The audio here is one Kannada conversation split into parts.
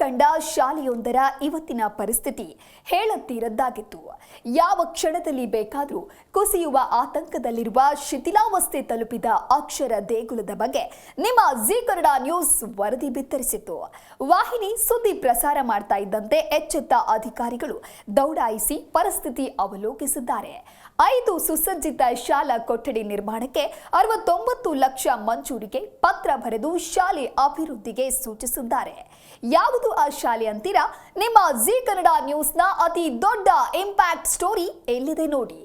ಕಂಡ ಶಾಲೆಯೊಂದರ ಇವತ್ತಿನ ಪರಿಸ್ಥಿತಿ ಹೇಳತ್ತಿರದ್ದಾಗಿತ್ತು ಯಾವ ಕ್ಷಣದಲ್ಲಿ ಬೇಕಾದರೂ ಕುಸಿಯುವ ಆತಂಕದಲ್ಲಿರುವ ಶಿಥಿಲಾವಸ್ಥೆ ತಲುಪಿದ ಅಕ್ಷರ ದೇಗುಲದ ಬಗ್ಗೆ ನಿಮ್ಮ ಜಿ ಕನ್ನಡ ನ್ಯೂಸ್ ವರದಿ ಬಿತ್ತರಿಸಿತ್ತು. ವಾಹಿನಿ ಸುದ್ದಿ ಪ್ರಸಾರ ಮಾಡ್ತಾ ಇದ್ದಂತೆ ಎಚ್ಚೆತ್ತ ಅಧಿಕಾರಿಗಳು ದೌಡಾಯಿಸಿ ಪರಿಸ್ಥಿತಿ ಅವಲೋಕಿಸಿದ್ದಾರೆ. ಐದು ಸುಸಜ್ಜಿತ ಶಾಲಾ ಕೊಠಡಿ ನಿರ್ಮಾಣಕ್ಕೆ ಅರವತ್ತೊಂಬತ್ತು ಲಕ್ಷ ಮಂಜೂರಿಗೆ ಪತ್ರ ಬರೆದು ಶಾಲೆ ಅಭಿವೃದ್ಧಿಗೆ ಸೂಚಿಸಿದ್ದಾರೆ ಯಾವುದು ಆ ಶಾಲೆ ಅಂತೀರಾ? ನಿಮ್ಮ ಜಿ ಕನ್ನಡ ನ್ಯೂಸ್ನ ಅತಿ ದೊಡ್ಡ ಇಂಪ್ಯಾಕ್ಟ್ ಸ್ಟೋರಿ ಎಲ್ಲಿದೆ ನೋಡಿ.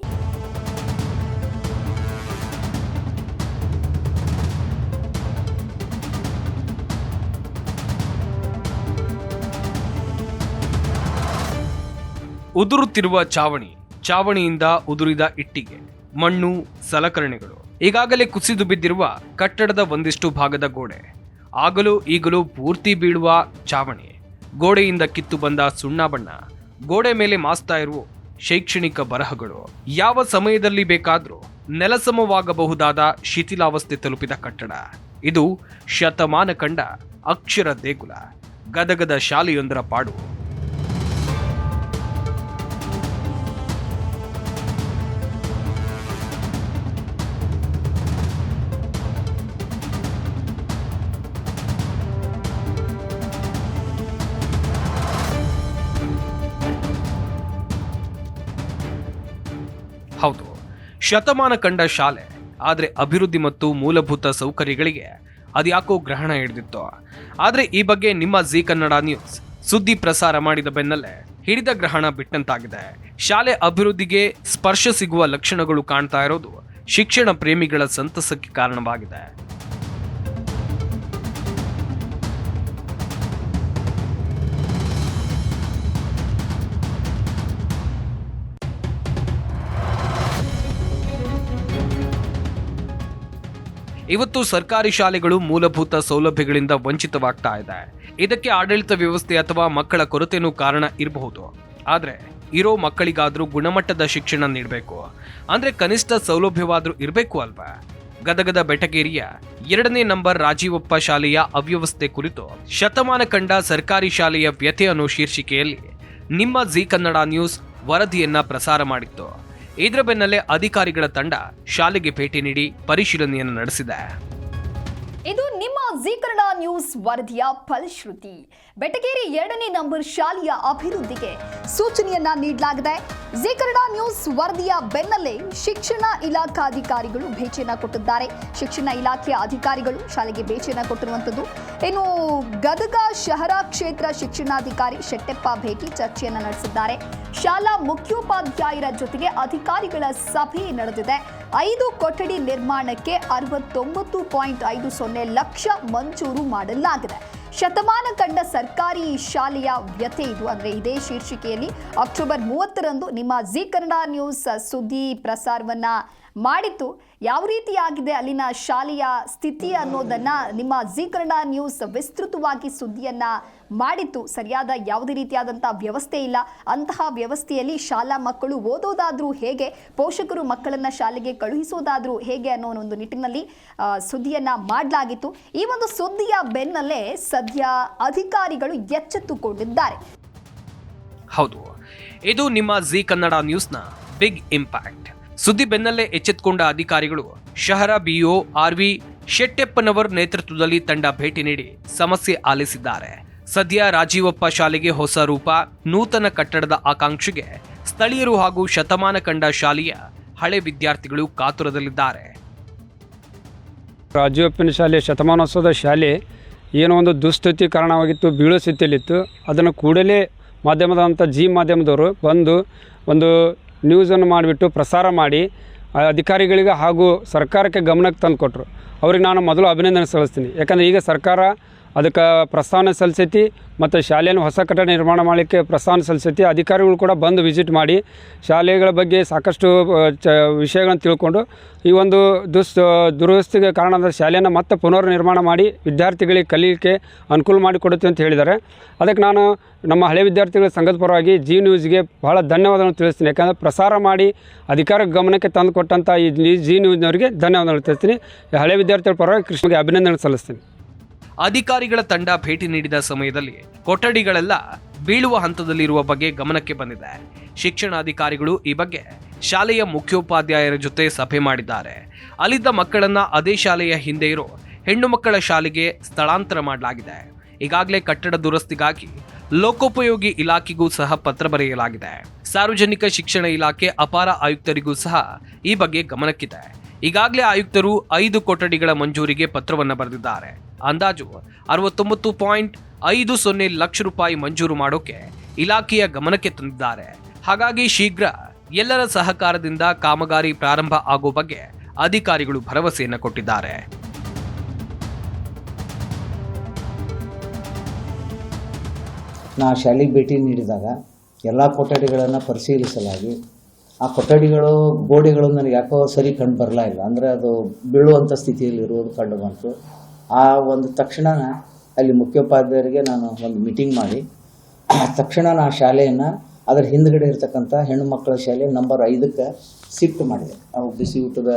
ಉದುರುತ್ತಿರುವ ಚಾವಣಿ ಚಾವಣಿಯಿಂದ ಉದುರಿದ ಇಟ್ಟಿಗೆ, ಮಣ್ಣು, ಸಲಕರಣೆಗಳು. ಈಗಾಗಲೇ ಕುಸಿದು ಬಿದ್ದಿರುವ ಕಟ್ಟಡದ ಒಂದಿಷ್ಟು ಭಾಗದ ಗೋಡೆ. ಆಗಲೂ ಈಗಲೂ ಪೂರ್ತಿ ಬೀಳುವ ಚಾವಣಿ. ಗೋಡೆಯಿಂದ ಕಿತ್ತು ಬಂದ ಸುಣ್ಣ ಬಣ್ಣ. ಗೋಡೆ ಮೇಲೆ ಮಾಸ್ತಾ ಇರುವ ಶೈಕ್ಷಣಿಕ ಬರಹಗಳು. ಯಾವ ಸಮಯದಲ್ಲಿ ಬೇಕಾದರೂ ನೆಲಸಮವಾಗಬಹುದಾದ ಶಿಥಿಲಾವಸ್ಥೆ ತಲುಪಿದ ಕಟ್ಟಡ. ಇದು ಶತಮಾನ ಕಂಡ ಅಕ್ಷರ ದೇಗುಲ. ಗದಗದ ಶಾಲೆಯೊಂದರ ಪಾಡು. ಶತಮಾನ ಕಂಡ ಶಾಲೆ, ಆದರೆ ಅಭಿವೃದ್ಧಿ ಮತ್ತು ಮೂಲಭೂತ ಸೌಕರ್ಯಗಳಿಗೆ ಅದ್ಯಾಕೋ ಗ್ರಹಣ ಹಿಡಿದಿತ್ತು. ಆದರೆ ಈ ಬಗ್ಗೆ ನಿಮ್ಮ ಜಿ ಕನ್ನಡ ನ್ಯೂಸ್ ಸುದ್ದಿ ಪ್ರಸಾರ ಮಾಡಿದ ಬೆನ್ನಲ್ಲೇ ಹಿಡಿದ ಗ್ರಹಣ ಬಿಟ್ಟಂತಾಗಿದೆ. ಶಾಲೆ ಅಭಿವೃದ್ಧಿಗೆ ಸ್ಪರ್ಶ ಸಿಗುವ ಲಕ್ಷಣಗಳು ಕಾಣ್ತಾ ಇರೋದು ಶಿಕ್ಷಣ ಪ್ರೇಮಿಗಳ ಸಂತಸಕ್ಕೆ ಕಾರಣವಾಗಿದೆ. ಇವತ್ತು ಸರ್ಕಾರಿ ಶಾಲೆಗಳು ಮೂಲಭೂತ ಸೌಲಭ್ಯಗಳಿಂದ ವಂಚಿತವಾಗ್ತಾ ಇದೆ. ಇದಕ್ಕೆ ಆಡಳಿತ ವ್ಯವಸ್ಥೆ ಅಥವಾ ಮಕ್ಕಳ ಕೊರತೆನೂ ಕಾರಣ ಇರಬಹುದು. ಆದರೆ, ಇರೋ ಮಕ್ಕಳಿಗಾದ್ರೂ ಗುಣಮಟ್ಟದ ಶಿಕ್ಷಣ ನೀಡಬೇಕು. ಅಂದ್ರೆ ಕನಿಷ್ಠ ಸೌಲಭ್ಯವಾದ್ರೂ ಇರಬೇಕು ಅಲ್ವಾ? ಗದಗದ ಬೆಟಗೇರಿಯ ಎರಡನೇ ನಂಬರ್ ರಾಜೀವಪ್ಪ ಶಾಲೆಯ ಅವ್ಯವಸ್ಥೆ ಕುರಿತು ಶತಮಾನ ಕಂಡ ಸರ್ಕಾರಿ ಶಾಲೆಯ ವ್ಯಥೆ ಅನ್ನೋ ಶೀರ್ಷಿಕೆಯಲ್ಲಿ ನಿಮ್ಮ ಜಿ ಕನ್ನಡ ನ್ಯೂಸ್ ವರದಿಯನ್ನ ಪ್ರಸಾರ ಮಾಡಿತ್ತು. ಇದರ ಬೆನ್ನಲ್ಲೇ ಅಧಿಕಾರಿಗಳ ತಂಡ ಶಾಲೆಗೆ ಭೇಟಿ ನೀಡಿ ಪರಿಶೀಲನೆಯನ್ನು ನಡೆಸಿದೆ. ಇದು ನಿಮ್ಮ ಜಿ ಕನ್ನಡ ನ್ಯೂಸ್ ವರದಿಯ ಫಲಶ್ರುತಿ. ಬೆಟಗೇರಿ ಎರಡನೇ ನಂಬರ್ ಶಾಲೆಯ ಅಭಿವೃದ್ಧಿಗೆ ಸೂಚನೆಯನ್ನ ನೀಡಲಾಗಿದೆ. ಜಿ ಕನ್ನಡ ನ್ಯೂಸ್ ವರದಿಯ ಬೆನ್ನಲ್ಲೇ ಶಿಕ್ಷಣ ಇಲಾಖಾಧಿಕಾರಿಗಳು ಭೇಟಿಯನ್ನ ಕೊಟ್ಟಿದ್ದಾರೆ. ಶಿಕ್ಷಣ ಇಲಾಖೆಯ ಅಧಿಕಾರಿಗಳು ಶಾಲೆಗೆ ಭೇಟಿಯನ್ನ ಕೊಟ್ಟಿರುವಂಥದ್ದು. ಇನ್ನು ಗದಗ ಶಹರ ಕ್ಷೇತ್ರ ಶಿಕ್ಷಣಾಧಿಕಾರಿ ಶೆಟ್ಟೆಪ್ಪ ಭೇಟಿ ಚರ್ಚೆಯನ್ನ ನಡೆಸಿದ್ದಾರೆ. ಶಾಲಾ ಮುಖ್ಯೋಪಾಧ್ಯಾಯರ ಜೊತೆಗೆ ಅಧಿಕಾರಿಗಳ ಸಭೆ ನಡೆದಿದೆ. ಐದು ಕೊಠಡಿ ನಿರ್ಮಾಣಕ್ಕೆ ಅರವತ್ತೊಂಬತ್ತು ಪಾಯಿಂಟ್ ಐದು ಸೊನ್ನೆ ಲಕ್ಷ ಮಂಜೂರು ಮಾಡಲಾಗಿದೆ. ಶತಮಾನ ಕಂಡ ಸರ್ಕಾರಿ ಶಾಲೆಯ ವ್ಯಥೆ ಇದು. ಅಂದರೆ ಇದೇ ಶೀರ್ಷಿಕೆಯಲ್ಲಿ ಅಕ್ಟೋಬರ್ ಮೂವತ್ತರಂದು ನಿಮ್ಮ ಜಿ ಕನ್ನಡ ನ್ಯೂಸ್ ಸುದ್ದಿ ಪ್ರಸಾರವನ್ನ ಮಾಡಿತ್ತು. ಯಾವ ರೀತಿಯಾಗಿದೆ ಅಲ್ಲಿನ ಶಾಲೆಯ ಸ್ಥಿತಿ ಅನ್ನೋದನ್ನ ನಿಮ್ಮ ಜಿ ಕನ್ನಡ ನ್ಯೂಸ್ ವಿಸ್ತೃತವಾಗಿ ಸುದ್ದಿಯನ್ನ ಮಾಡಿತ್ತು. ಸರಿಯಾದ ಯಾವುದೇ ರೀತಿಯಾದಂಥ ವ್ಯವಸ್ಥೆ ಇಲ್ಲ. ಅಂತಹ ವ್ಯವಸ್ಥೆಯಲ್ಲಿ ಶಾಲಾ ಮಕ್ಕಳು ಓದೋದಾದ್ರೂ ಹೇಗೆ, ಪೋಷಕರು ಮಕ್ಕಳನ್ನ ಶಾಲೆಗೆ ಕಳುಹಿಸೋದಾದ್ರೂ ಹೇಗೆ ಅನ್ನೋ ಒಂದು ನಿಟ್ಟಿನಲ್ಲಿ ಸುದ್ದಿಯನ್ನು ಮಾಡಲಾಗಿತ್ತು. ಈ ಒಂದು ಸುದ್ದಿಯ ಬೆನ್ನಲ್ಲೇ ಸದ್ಯ ಅಧಿಕಾರಿಗಳು ಎಚ್ಚೆತ್ತುಕೊಂಡಿದ್ದಾರೆ. ಹೌದು. ಇದು ನಿಮ್ಮ ಜಿ ಕನ್ನಡ ನ್ಯೂಸ್ನ ಬಿಗ್ ಇಂಪ್ಯಾಕ್ಟ್. ಸುದ್ದಿ ಬೆನ್ನಲ್ಲೇ ಎಚ್ಚೆತ್ತುಕೊಂಡ ಅಧಿಕಾರಿಗಳು, ಶಹರ ಆರ್ ಆರ್ವಿ ಶೆಟ್ಟೆಪ್ಪನವರ್ ನೇತೃತ್ವದಲ್ಲಿ ತಂಡ ಭೇಟಿ ನೀಡಿ ಸಮಸ್ಯೆ ಆಲಿಸಿದ್ದಾರೆ. ಸದ್ಯ ರಾಜೀವಪ್ಪ ಶಾಲೆಗೆ ಹೊಸ ರೂಪ, ನೂತನ ಕಟ್ಟಡದ ಆಕಾಂಕ್ಷೆಗೆ ಸ್ಥಳೀಯರು ಹಾಗೂ ಶತಮಾನ ಕಂಡ ಶಾಲೆಯ ಹಳೆ ವಿದ್ಯಾರ್ಥಿಗಳು ಕಾತುರದಲ್ಲಿದ್ದಾರೆ. ರಾಜೀವಪ್ಪನ ಶಾಲೆ, ಶತಮಾನೋತ್ಸವದ ಶಾಲೆ ಏನೋ ಒಂದು ದುಸ್ಥಿತಿ ಕಾರಣವಾಗಿತ್ತು, ಬೀಳೋ ಸ್ಥಿತಿಯಲ್ಲಿತ್ತು. ಅದನ್ನು ಕೂಡಲೇ ಮಾಧ್ಯಮದಂಥ ಜಿ ಮಾಧ್ಯಮದವರು ಬಂದು ಒಂದು ನ್ಯೂಸನ್ನು ಮಾಡಿಬಿಟ್ಟು ಪ್ರಸಾರ ಮಾಡಿ ಅಧಿಕಾರಿಗಳಿಗೆ ಹಾಗೂ ಸರ್ಕಾರಕ್ಕೆ ಗಮನಕ್ಕೆ ತಂದು ಕೊಟ್ಟರು ಅವ್ರಿಗೆ ನಾನು ಮೊದಲು ಅಭಿನಂದನೆ ಸಲ್ಲಿಸ್ತೀನಿ. ಯಾಕಂದರೆ ಈಗ ಸರ್ಕಾರ ಅದಕ್ಕೆ ಪ್ರಸ್ತಾವನೆ ಸಲ್ಲಿಸೈತಿ ಮತ್ತು ಶಾಲೆಯನ್ನು ಹೊಸ ಕಟ್ಟಡ ನಿರ್ಮಾಣ ಮಾಡಲಿಕ್ಕೆ ಪ್ರಸ್ತಾವನೆ ಸಲ್ಲಿಸೈತಿ. ಅಧಿಕಾರಿಗಳು ಕೂಡ ಬಂದು ವಿಸಿಟ್ ಮಾಡಿ ಶಾಲೆಗಳ ಬಗ್ಗೆ ಸಾಕಷ್ಟು ಚ, ವಿಷಯಗಳನ್ನು ತಿಳ್ಕೊಂಡು ಈ ಒಂದು ದುಸ್ ದುರವಸ್ಥೆಗೆ ಅಂದರೆ ಶಾಲೆಯನ್ನು ಮತ್ತೆ ಪುನರ್ ನಿರ್ಮಾಣ ಮಾಡಿ ವಿದ್ಯಾರ್ಥಿಗಳಿಗೆ ಕಲಿಯಲಿಕ್ಕೆ ಅನುಕೂಲ ಮಾಡಿಕೊಡುತ್ತೆ ಅಂತ ಹೇಳಿದ್ದಾರೆ. ಅದಕ್ಕೆ ನಾನು ನಮ್ಮ ಹಳೆ ವಿದ್ಯಾರ್ಥಿಗಳ ಸಂಘದ ಪರವಾಗಿ ಜಿ ನ್ಯೂಸ್ಗೆ ಬಹಳ ಧನ್ಯವಾದಗಳನ್ನು ತಿಳಿಸ್ತೀನಿ. ಯಾಕಂದರೆ ಪ್ರಸಾರ ಮಾಡಿ ಅಧಿಕಾರ ಗಮನಕ್ಕೆ ತಂದುಕೊಟ್ಟಂಥ ಈ ಜಿ ನ್ಯೂಸ್ನವರಿಗೆ ಧನ್ಯವಾದಗಳು ತಿಳಿಸ್ತೀನಿ. ಹಳೆ ವಿದ್ಯಾರ್ಥಿಗಳ ಪರವಾಗಿ ಕೃಷ್ಣಗೆ ಅಭಿನಂದನೆ ಸಲ್ಲಿಸ್ತೀನಿ. ಅಧಿಕಾರಿಗಳ ತಂಡ ಭೇಟಿ ನೀಡಿದ ಸಮಯದಲ್ಲಿ ಕೊಠಡಿಗಳೆಲ್ಲ ಬೀಳುವ ಹಂತದಲ್ಲಿರುವ ಬಗ್ಗೆ ಗಮನಕ್ಕೆ ಬಂದಿದೆ. ಶಿಕ್ಷಣಾಧಿಕಾರಿಗಳು ಈ ಬಗ್ಗೆ ಶಾಲೆಯ ಮುಖ್ಯೋಪಾಧ್ಯಾಯರ ಜೊತೆ ಸಭೆ ಮಾಡಿದ್ದಾರೆ. ಅಲ್ಲಿದ್ದ ಮಕ್ಕಳನ್ನ ಅದೇ ಶಾಲೆಯ ಹಿಂದೆ ಇರೋ ಹೆಣ್ಣು ಮಕ್ಕಳ ಶಾಲೆಗೆ ಸ್ಥಳಾಂತರ ಮಾಡಲಾಗಿದೆ. ಈಗಾಗಲೇ ಕಟ್ಟಡ ದುರಸ್ತಿಗಾಗಿ ಲೋಕೋಪಯೋಗಿ ಇಲಾಖೆಗೂ ಸಹ ಪತ್ರ ಬರೆಯಲಾಗಿದೆ. ಸಾರ್ವಜನಿಕ ಶಿಕ್ಷಣ ಇಲಾಖೆ ಅಪಾರ ಆಯುಕ್ತರಿಗೂ ಸಹ ಈ ಬಗ್ಗೆ ಗಮನಕ್ಕಿದೆ. ಈಗಾಗಲೇ ಆಯುಕ್ತರು ಐದು ಕೊಠಡಿಗಳ ಮಂಜೂರಿಗೆ ಪತ್ರವನ್ನು ಬರೆದಿದ್ದಾರೆ. ಅಂದಾಜು ಅರವತ್ತೊಂಬತ್ತು ಪಾಯಿಂಟ್ ಐದು ಸೊನ್ನೆ ಲಕ್ಷ ರೂಪಾಯಿ ಮಂಜೂರು ಮಾಡೋಕೆ ಇಲಾಖೆಯ ಗಮನಕ್ಕೆ ತಂದಿದ್ದಾರೆ. ಹಾಗಾಗಿ ಶೀಘ್ರ ಎಲ್ಲರ ಸಹಕಾರದಿಂದ ಕಾಮಗಾರಿ ಪ್ರಾರಂಭ ಆಗೋ ಬಗ್ಗೆ ಅಧಿಕಾರಿಗಳು ಭರವಸೆಯನ್ನು ಕೊಟ್ಟಿದ್ದಾರೆ. ನಾ ಶಾಲೆಗೆ ಭೇಟಿ ನೀಡಿದಾಗ ಎಲ್ಲ ಕೊಠಡಿಗಳನ್ನು ಪರಿಶೀಲಿಸಲಾಗಿ ಆ ಕೊಠಡಿಗಳು, ಗೋಡೆಗಳು ನನಗೆ ಯಾಕೋ ಸರಿ ಕಂಡು ಬರಲಾ ಇಲ್ಲ. ಅಂದರೆ ಅದು ಬೀಳುವಂಥ ಸ್ಥಿತಿಯಲ್ಲಿ ಇರುವುದು ಕಂಡು ಬಂತು. ಆ ಒಂದು ತಕ್ಷಣ ಅಲ್ಲಿ ಮುಖ್ಯೋಪಾಧ್ಯಾಯರಿಗೆ ನಾನು ಒಂದು ಮೀಟಿಂಗ್ ಮಾಡಿ ತಕ್ಷಣ ಆ ಶಾಲೆಯನ್ನು, ಅದರ ಹಿಂದ್ಗಡೆ ಇರತಕ್ಕಂಥ ಹೆಣ್ಣು ಮಕ್ಕಳ ಶಾಲೆ ನಂಬರ್ ಐದಕ್ಕೆ ಶಿಫ್ಟ್ ಮಾಡಿದೆ. ಅವು ಬಿಸಿ ಊಟದ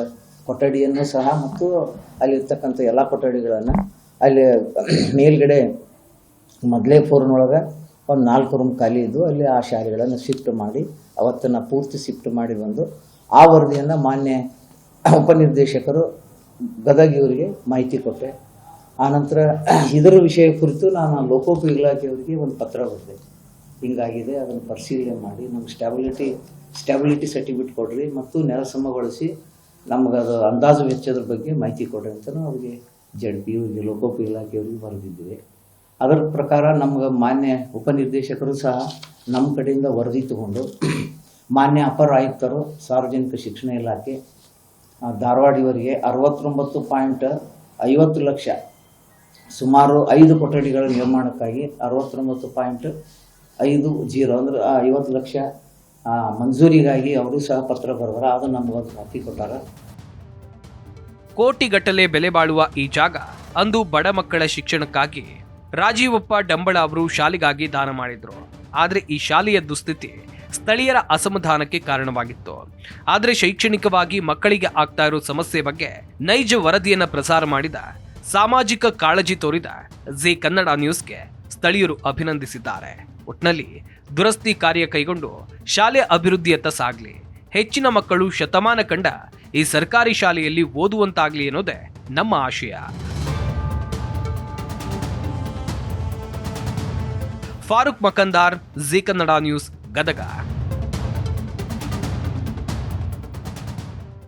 ಕೊಠಡಿಯನ್ನು ಸಹ ಮತ್ತು ಅಲ್ಲಿರ್ತಕ್ಕಂಥ ಎಲ್ಲ ಕೊಠಡಿಗಳನ್ನು, ಅಲ್ಲಿ ಮೇಲ್ಗಡೆ ಮೊದಲೇ ಫೋರ್ನೊಳಗೆ ಒಂದು ನಾಲ್ಕು ರೂಮ್ ಖಾಲಿ ಇದ್ದು ಅಲ್ಲಿ ಆ ಶಾಲೆಗಳನ್ನು ಶಿಫ್ಟ್ ಮಾಡಿ, ಅವತ್ತನ್ನು ಪೂರ್ತಿ ಶಿಫ್ಟ್ ಮಾಡಿ ಬಂದು, ಆ ವರದಿಯನ್ನು ಮಾನ್ಯ ಉಪನಿರ್ದೇಶಕರು ಗದಗ ಇವರಿಗೆ ಮಾಹಿತಿ ಕೊಟ್ಟೆ. ಆನಂತರ ಇದರ ವಿಷಯ ಕುರಿತು ನಾನು ಲೋಕೋಪಯೋಗಿ ಇಲಾಖೆಯವರಿಗೆ ಒಂದು ಪತ್ರ ಬರೆದೆ. ಹಿಂಗಾಗಿದೆ, ಅದನ್ನು ಪರಿಶೀಲನೆ ಮಾಡಿ, ನಮ್ಗೆ ಸ್ಟ್ಯಾಬಿಲಿಟಿ ಸ್ಟ್ಯಾಬಿಲಿಟಿ ಸರ್ಟಿಫಿಕೇಟ್ ಕೊಡ್ರಿ ಮತ್ತು ನೆಲಸಮಗೊಳಿಸಿ ಅದು ಅಂದಾಜು ವೆಚ್ಚದ ಬಗ್ಗೆ ಮಾಹಿತಿ ಕೊಡ್ರಿ ಅಂತಲೂ ಅವ್ರಿಗೆ ಜಡ್ ಪಿ ಇವರಿಗೆ ಲೋಕೋಪಯೋಗಿ ಇಲಾಖೆಯವರಿಗೆ ಬರೆದಿದ್ವಿ. ಅದರ ಪ್ರಕಾರ ನಮ್ಗೆ ಮಾನ್ಯ ಉಪನಿರ್ದೇಶಕರು ಸಹ ನಮ್ಮ ಕಡೆಯಿಂದ ವರದಿ ತಗೊಂಡು ಮಾನ್ಯ ಅಪರ ಆಯುಕ್ತರು, ಸಾರ್ವಜನಿಕ ಶಿಕ್ಷಣ ಇಲಾಖೆ ಧಾರವಾಡ ಇವರಿಗೆ ಅರವತ್ತೊಂಬತ್ತು ಪಾಯಿಂಟ್ ಐವತ್ತು ಲಕ್ಷ, ಸುಮಾರು ಐದು ಕೊಠಡಿಗಳ ನಿರ್ಮಾಣಕ್ಕಾಗಿ ಅರವತ್ತೊಂಬತ್ತು ಪಾಯಿಂಟ್ ಐದು ಜೀರೋ, ಅಂದ್ರೆ ಐವತ್ತು ಲಕ್ಷ ಮಂಜೂರಿಗಾಗಿ ಅವರು ಸಹ ಪತ್ರ ಬರೆದಾರ, ಅದು ನಮಗೊಂದು ಕಾಪಿ ಕೊಟ್ಟಾರ. ಕೋಟಿಗಟ್ಟಲೆ ಬೆಲೆ ಬಾಳುವ ಈ ಜಾಗ ಅಂದು ಬಡ ಮಕ್ಕಳ ಶಿಕ್ಷಣಕ್ಕಾಗಿ ರಾಜೀವಪ್ಪ ಡಂಬಳ ಅವರು ಶಾಲೆಗಾಗಿ ದಾನ ಮಾಡಿದ್ರು. ಆದರೆ ಈ ಶಾಲೆಯ ದುಸ್ಥಿತಿ ಸ್ಥಳೀಯರ ಅಸಮಾಧಾನಕ್ಕೆ ಕಾರಣವಾಗಿತ್ತು. ಆದರೆ ಶೈಕ್ಷಣಿಕವಾಗಿ ಮಕ್ಕಳಿಗೆ ಆಗ್ತಾ ಇರೋ ಸಮಸ್ಯೆ ಬಗ್ಗೆ ನೈಜ ವರದಿಯನ್ನ ಪ್ರಸಾರ ಮಾಡಿದ ಸಾಮಾಜಿಕ ಕಾಳಜಿ ತೋರಿದ ಜಿ ಕನ್ನಡ ನ್ಯೂಸ್ಗೆ ಸ್ಥಳೀಯರು ಅಭಿನಂದಿಸಿದ್ದಾರೆ. ಒಟ್ನಲ್ಲಿ ದುರಸ್ತಿ ಕಾರ್ಯ ಕೈಗೊಂಡು ಶಾಲೆ ಅಭಿವೃದ್ಧಿಯತ್ತ ಸಾಗ್ಲಿ. ಹೆಚ್ಚಿನ ಮಕ್ಕಳು ಶತಮಾನ ಕಂಡ ಈ ಸರ್ಕಾರಿ ಶಾಲೆಯಲ್ಲಿ ಓದುವಂತಾಗ್ಲಿ ಅನ್ನೋದೇ ನಮ್ಮ ಆಶಯ. Farooq Makandar G Kannada news Gadag.